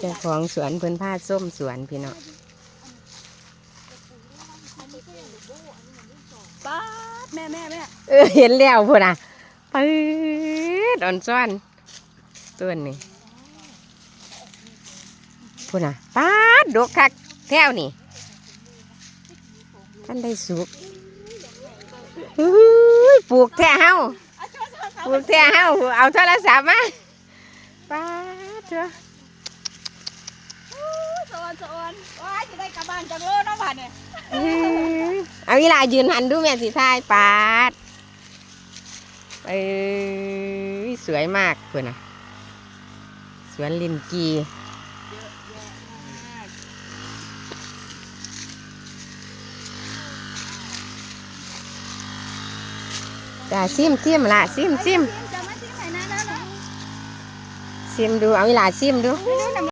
เจ้าของสวนเพิ่นพาส้มสวนพี่น้องป้าดแม่แม่แม่เออเห็นแล้วพุ่นอะปื๊ดอ่อนซ้อนต้นนี่พุ่นอะป้าดดกคักแถวนี่ท่านได้สุกอื้อปลูกแท้เฮาเอาช่วยช่วยเขาปลูกแท้เฮาเอาโทรศัพท์มาป้าดเถอะ สอนสอนว้ายจะได้ กลับบ้านจังเลยเนาะบ้านเนี่ยอื้อเอาเวลายืนหันดูแม่สิทายปาดเอ้ยสวยมากพุ่นอะสวนลินกีจ้าซิมซิมละซิมซิมจะมาที่ไหนนะนะซิมดูเอาเวลาซิมดู ไม่รู้น